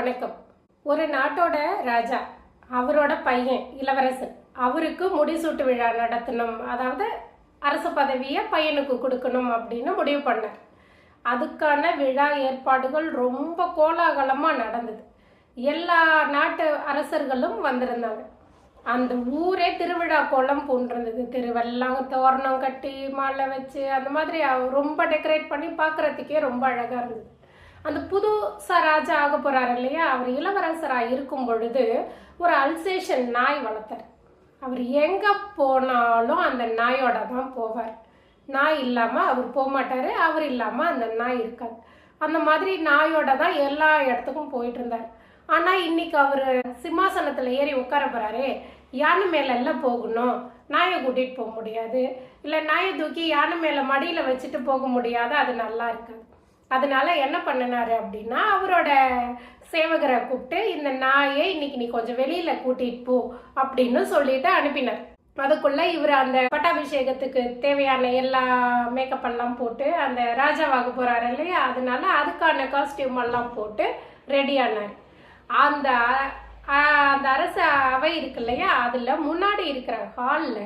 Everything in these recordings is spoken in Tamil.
வணக்கம். ஒரு நாட்டோட ராஜா அவரோட பையன் இளவரசர் அவருக்கு முடிசூட்டு விழா நடத்தணும். அதாவது அரசு பதவியை பையனுக்கு கொடுக்கணும் அப்படின்னு முடிவு பண்ணார். அதுக்கான விழா ஏற்பாடுகள் ரொம்ப கோலாகலமாக நடந்தது. எல்லா நாட்டு அரசர்களும் வந்திருந்தாங்க. அந்த ஊரே திருவிழா கோலம் பூண்டிருந்தது. திருவெல்லாம் தோரணம் கட்டி மாலை வச்சு அந்த மாதிரி அவ- ரொம்ப டெக்கரேட் பண்ணி பார்க்கறதுக்கே ரொம்ப அழகாக இருந்தது. அந்த புதுசா ராஜா ஆக போறாரு இல்லையா? அவர் இளவரசராக இருக்கும் பொழுது ஒரு அல்சேஷன் நாய் வளர்த்தார். அவர் எங்க போனாலும் அந்த நாயோட தான் போவார். நாய் இல்லாம அவர் போகமாட்டார் அவர் இல்லாம அந்த நாய் இருக்காது. அந்த மாதிரி நாயோட தான் எல்லா இடத்துக்கும் போயிட்டு இருந்தார். ஆனா இன்னைக்கு அவர் சிம்மாசனத்துல ஏறி உட்கார போறாரு யானை மேல எல்லாம் போகணும் நாயை கூட்டிட்டு போக முடியாது. இல்ல நாயை தூக்கி யானை மேல மடியில வச்சுட்டு போக முடியாது அது நல்லா இருக்காது. அதனால என்ன பண்ணினாரு அப்படின்னா அவரோட சேவகரை கூப்பிட்டு இந்த நாயை இன்னைக்கு நீ கொஞ்சம் வெளியில கூட்டிட்டு போ அப்படின்னு சொல்லிட்டு அனுப்பினார். அதுக்குள்ள இவர் அந்த பட்டாபிஷேகத்துக்கு தேவையான எல்லா மேக்கப் எல்லாம் போட்டு அந்த ராஜாவாக போறாரு இல்லையா? அதனால அதுக்கான காஸ்டியூம் எல்லாம் போட்டு ரெடி ஆனார். அந்த அந்த அரசு அவை இருக்கு இல்லையா? அதுல முன்னாடி இருக்கிற ஹால்ல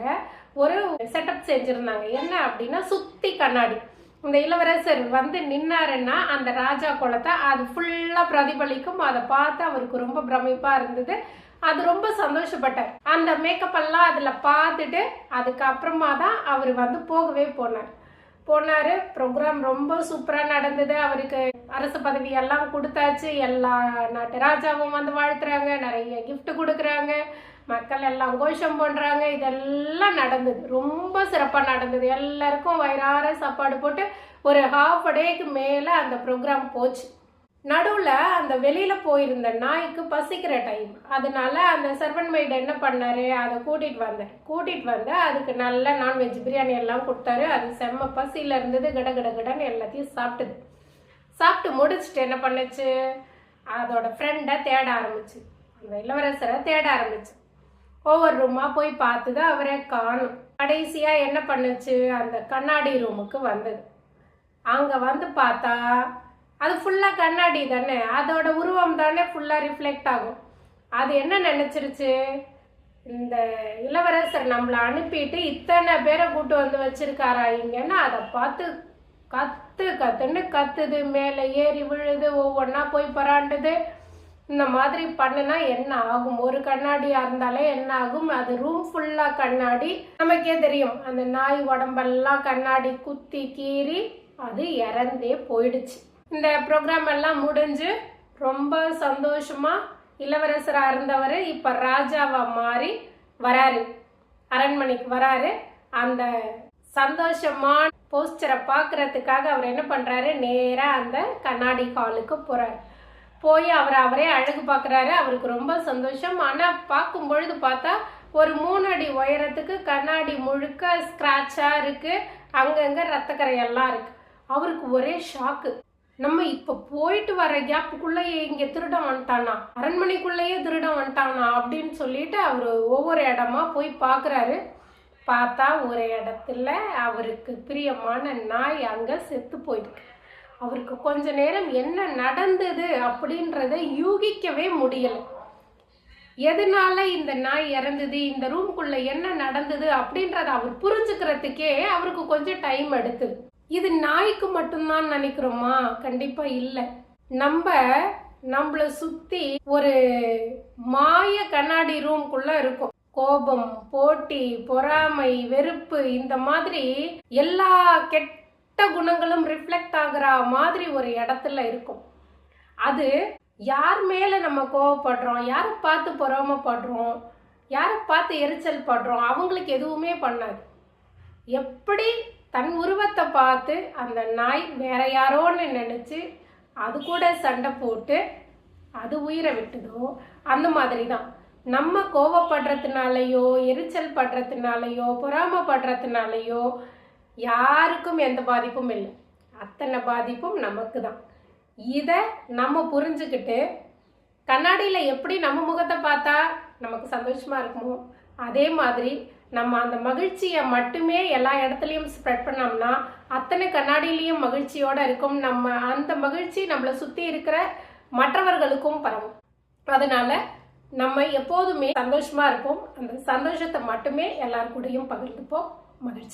ஒரு செட்டப் செஞ்சிருந்தாங்க. என்ன அப்படின்னா சுத்தி கண்ணாடி. இந்த இளவரசர் வந்து நின்னாருன்னா அந்த ராஜா குலத்தை அது ஃபுல்லா பிரதிபலிக்கும். அதை பார்த்து அவருக்கு ரொம்ப பிரமிப்பா இருந்தது. அது ரொம்ப சந்தோஷப்பட்டார். அந்த மேக்கப் எல்லாம் அதுல பார்த்துட்டு அதுக்கப்புறமா தான் அவர் வந்து போகவே போனார். போனார் ப்ரோக்ராம் ரொம்ப சூப்பராக நடந்தது. அவருக்கு அரசு பதவி எல்லாம் கொடுத்தாச்சு. எல்லா நாட்டு ராஜாவும் வந்து வாழ்த்துறாங்க. நிறைய கிஃப்ட் கொடுக்குறாங்க. மக்கள் எல்லாம் கோஷம் பண்ணுறாங்க இதெல்லாம் நடந்தது. ரொம்ப சிறப்பாக நடந்தது. எல்லாருக்கும் வயிறார சாப்பாடு போட்டு ஒரு ஹாஃப் டேக்கு மேலே அந்த ப்ரோக்ராம் போச்சு. நடுவில் அந்த வெளியில் போயிருந்த நாய்க்கு பசிக்கிற டைம் அதனால அந்த சர்வன் மைட் என்ன பண்ணார்? அதை கூட்டிகிட்டு வந்தார். கூட்டிகிட்டு வந்து அதுக்கு நல்ல நான்வெஜ் பிரியாணி எல்லாம் கொடுத்தாரு. அது செம்ம பசியில் இருந்தது. கட கட கடன்னு எல்லாத்தையும் சாப்பிட்டுது. சாப்பிட்டு முடிச்சுட்டு என்ன பண்ணுச்சு? அதோட ஃப்ரெண்டை தேட ஆரம்பிச்சு. அந்த இளவரசரை தேட ஆரம்பிச்சு. ஒவ்வொரு ரூமா போய் பார்த்துது அவரை காணும். கடைசியா என்ன பண்ணுச்சு? அந்த கண்ணாடி ரூமுக்கு வந்தது. அங்க வந்து பார்த்தா அது ஃபுல்லா கண்ணாடி தானே? அதோட உருவம் தானே ஃபுல்லா ரிஃப்ளெக்ட் ஆகும். அது என்ன நினைச்சிருச்சு? இந்த இளவரசர் நம்மளை அனுப்பிட்டு இத்தனை பேரை கூட்டு வந்து வச்சிருக்காரா? இங்கன்னா அதை பார்த்து கத்து கத்துன்னு கத்துது. மேலே ஏறி விழுது ஒவ்வொன்றா போய் பராண்டுது. இந்த மாதிரி பண்ணுனா என்ன ஆகும்? ஒரு கண்ணாடியா இருந்தாலே என்ன ஆகும்? அது ரூம் ஃபுல்லா கண்ணாடி. நமக்கே தெரியும் அந்த நாய் உடம்பெல்லாம் கண்ணாடி குத்தி கீறி அது இறந்தே போயிடுச்சு. இந்த ப்ரோக்ராம் எல்லாம் முடிஞ்சு ரொம்ப சந்தோஷமா இளவரசரா இருந்தவர் இப்ப ராஜாவா மாறி வராரு. அரண்மனைக்கு வராரு. அந்த சந்தோஷமான போஸ்டரை பார்க்கறதுக்காக அவர் என்ன பண்றாரு? நேரா அந்த கண்ணாடி ஹாலுக்கு போறாரு. போய் அவர் அவரே அழகு பார்க்குறாரு. அவருக்கு ரொம்ப சந்தோஷம். ஆனால் பார்க்கும் பொழுது பார்த்தா ஒரு மூணு அடி உயரத்துக்கு கண்ணாடி முழுக்க ஸ்க்ராட்சாக இருக்குது அங்கங்கே ரத்தக்கரையெல்லாம் இருக்குது அவருக்கு ஒரே ஷாக்கு நம்ம இப்போ போயிட்டு வர கேப்புக்குள்ளேயே இங்கே திருடம் வந்துட்டானா? அரண்மனைக்குள்ளேயே திருடம் வந்துட்டானா? அப்படின்னு சொல்லிட்டு அவர் ஒவ்வொரு இடமா போய் பார்க்குறாரு. பார்த்தா ஒரு இடத்துல அவருக்கு பிரியமான நாய் அங்கே செத்து போயிருக்கு. அவருக்கு கொஞ்ச நேரம் என்ன நடந்தது அப்படின்றத யூகிக்கவே முடியல. எதனால இந்த நாய் இறந்தது இந்த ரூம்குள்ள என்ன நடந்தது அப்படின்றத அவர் புரிஞ்சுக்கிறதுக்கே அவருக்கு கொஞ்சம் டைம் எடுத்தது இது நாய்க்கு மட்டும்தான் நினைக்கிறோமா? கண்டிப்பா இல்லை. நம்ம நம்மள சுத்தி ஒரு மாய கண்ணாடி ரூம்குள்ள இருக்கும். கோபம் போட்டி பொறாமை வெறுப்பு இந்த மாதிரி எல்லா கெட்ட குணங்களும் ரிஃப்ளெக்ட் ஆகுற மாதிரி ஒரு இடத்துல இருக்கும். அது யார் மேலே நம்ம கோவப்படுறோம் யாரை பார்த்து பொறாமப்படுறோம் யாரை பார்த்து எரிச்சல் படுறோம் அவங்களுக்கு எதுவுமே பண்ணாது. எப்படி தன் உருவத்தை பார்த்து அந்த நாய் வேற யாரோன்னு நினச்சி அது கூட சண்டை போட்டு அது உயிரை விட்டுதோ அந்த மாதிரி தான் நம்ம கோவப்படுறதுனாலையோ எரிச்சல் படுறதுனாலையோ பொறாமப்படுறதுனாலயோ யாருக்கும் எந்த பாதிப்பும் இல்லை. அத்தனை பாதிப்பும் நமக்கு தான் இதை நம்ம புரிஞ்சுக்கிட்டு கண்ணாடியில் எப்படி நம்ம முகத்தை பார்த்தா நமக்கு சந்தோஷமாக இருக்குமோ அதே மாதிரி நம்ம அந்த மகிழ்ச்சியை மட்டுமே எல்லா இடத்துலையும் ஸ்ப்ரெட் பண்ணோம்னா அத்தனை கண்ணாடியிலையும் மகிழ்ச்சியோடு இருக்கும். நம்ம அந்த மகிழ்ச்சி நம்மளை சுற்றி இருக்கிற மற்றவர்களுக்கும் பரவும். அதனால நம்ம எப்போதுமே சந்தோஷமாக இருப்போம். அந்த சந்தோஷத்தை மட்டுமே எல்லார் கூடையும் பகிர்ந்துப்போம். மகிழ்ச்சி.